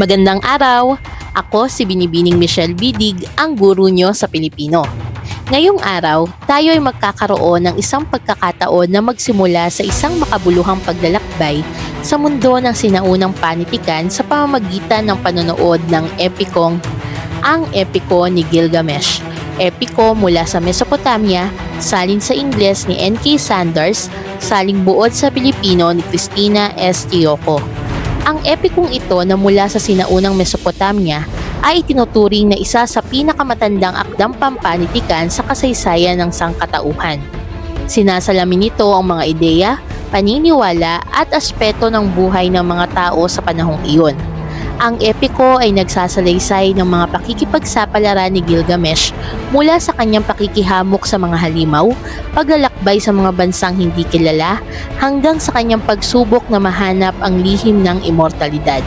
Magandang araw! Ako si Binibining Michelle Bidig, ang guro nyo sa Pilipino. Ngayong araw, tayo ay magkakaroon ng isang pagkakataon na magsimula sa isang makabuluhang paglalakbay sa mundo ng sinaunang panitikan sa pamamagitan ng panonood ng epikong Ang Epiko ni Gilgamesh. Epiko mula sa Mesopotamia, salin sa Ingles ni N.K. Sanders, saling buod sa Pilipino ni Christina S. Tioco. Ang epikong ito na mula sa sinaunang Mesopotamia ay tinuturing na isa sa pinakamatandang akdang pampanitikan sa kasaysayan ng sangkatauhan. Sinasalamin nito ang mga ideya, paniniwala at aspeto ng buhay ng mga tao sa panahong iyon. Ang epiko ay nagsasalaysay ng mga pakikipagsapalaran ni Gilgamesh mula sa kanyang pakikihamok sa mga halimaw, paglalakbay sa mga bansang hindi kilala, hanggang sa kanyang pagsubok na mahanap ang lihim ng immortalidad.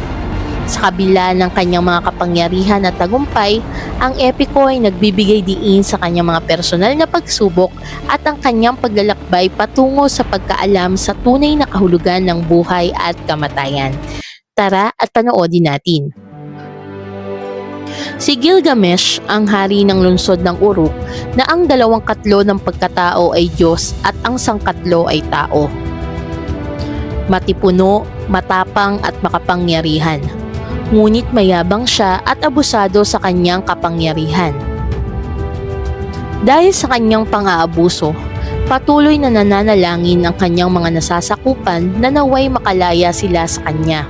Sa kabila ng kanyang mga kapangyarihan at tagumpay, ang epiko ay nagbibigay diin sa kanyang mga personal na pagsubok at ang kanyang paglalakbay patungo sa pagkaalam sa tunay na kahulugan ng buhay at kamatayan. Tara at panoodin natin. Si Gilgamesh ang hari ng lungsod ng Uruk na ang dalawang katlo ng pagkatao ay Diyos at ang sangkatlo ay tao. Matipuno, matapang at makapangyarihan. Ngunit mayabang siya at abusado sa kanyang kapangyarihan. Dahil sa kanyang pang-aabuso, patuloy na nananalangin ang kanyang mga nasasakupan na naway makalaya sila sa kanya.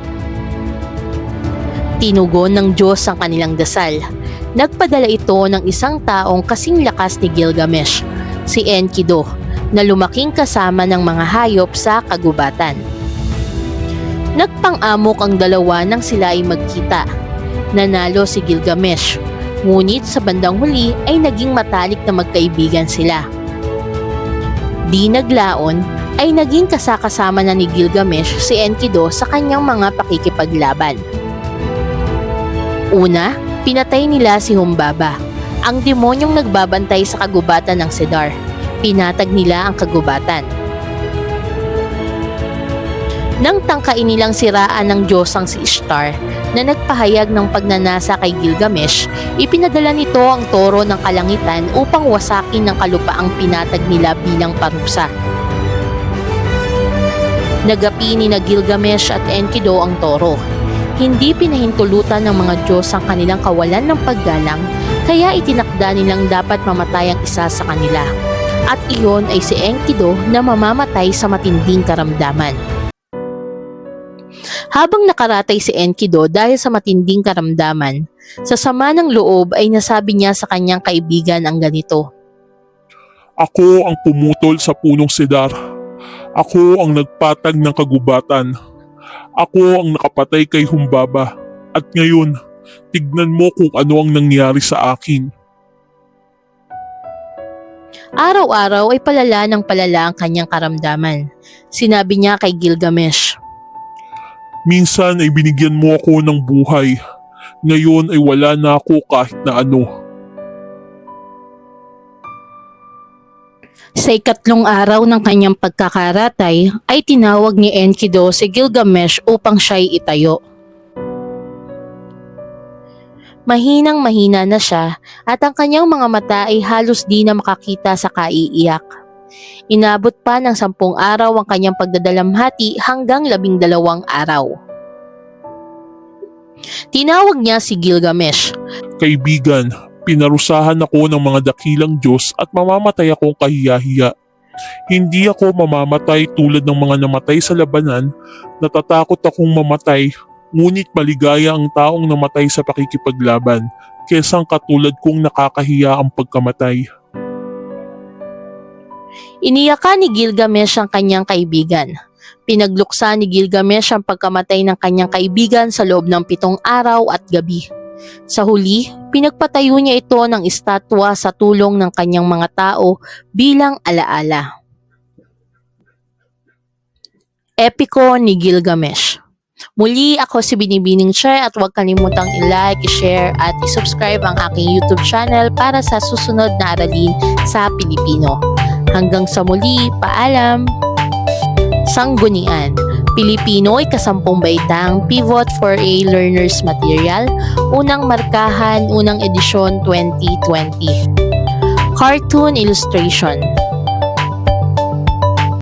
Tinugon ng Diyos ang kanilang dasal. Nagpadala ito ng isang taong kasing lakas ni Gilgamesh, si Enkidu, na lumaking kasama ng mga hayop sa kagubatan. Nagpang-amok ang dalawa nang sila ay magkita. Nanalo si Gilgamesh, ngunit sa bandang huli ay naging matalik na magkaibigan sila. Di naglaon ay naging kasakasama na ni Gilgamesh si Enkidu sa kanyang mga pakikipaglaban. Una, pinatay nila si Humbaba, ang demonyong nagbabantay sa kagubatan ng Sedar. Pinatag nila ang kagubatan. Nang tangkain nilang siraan ng Diyosang si Ishtar na nagpahayag ng pagnanasa kay Gilgamesh, ipinadala nito ang toro ng kalangitan upang wasakin ng kalupaang pinatag nila bilang parusa. Nagapi ni na Gilgamesh at Enkidu ang toro hindi pinahintulutan ng mga Diyos ang kanilang kawalan ng paggalang, kaya itinakda nilang dapat mamatay ang isa sa kanila. At iyon ay si Enkidu na mamamatay sa matinding karamdaman. Habang nakaratay si Enkidu dahil sa matinding karamdaman, sa sama ng loob ay nasabi niya sa kanyang kaibigan ang ganito. Ako ang pumutol sa punong sedar. Ako ang nagpatag ng kagubatan. Ako ang nakapatay kay Humbaba. At ngayon, tignan mo kung ano ang nangyari sa akin. Araw-araw ay palala ng palala ang kanyang karamdaman. Sinabi niya kay Gilgamesh, Minsan ay binigyan mo ako ng buhay. Ngayon ay wala na ako kahit na ano. Sa ikatlong araw ng kanyang pagkakaratay ay tinawag ni Enkidu si Gilgamesh upang siya'y itayo. Mahinang mahina na siya at ang kanyang mga mata ay halos di na makakita sa kaiiyak. Inabot pa ng sampung araw ang kanyang pagdadalamhati hanggang labing dalawang araw. Tinawag niya si Gilgamesh Kaibigan, pinarusahan ako ng mga dakilang Diyos at mamamatay akong kahiyahiya. Hindi ako mamamatay tulad ng mga namatay sa labanan, natatakot akong mamatay, ngunit maligaya ang taong namatay sa pakikipaglaban, kesang katulad kong nakakahiya ang pagkamatay. Iniyakan ni Gilgamesh ang kanyang kaibigan. Pinagluksa ni Gilgamesh ang pagkamatay ng kanyang kaibigan sa loob ng pitong araw at gabi. Sa huli, pinagpatayo niya ito ng estatwa sa tulong ng kanyang mga tao bilang alaala. Epiko ni Gilgamesh Muli ako si Binibining Chair at huwag kalimutang i-like, i-share at i-subscribe ang aking YouTube channel para sa susunod na aralin sa Pilipino. Hanggang sa muli, paalam! Sanggunian Pilipino ay kasampung baitang Pivot for a Learner's Material, unang markahan, unang edisyon 2020. Cartoon Illustration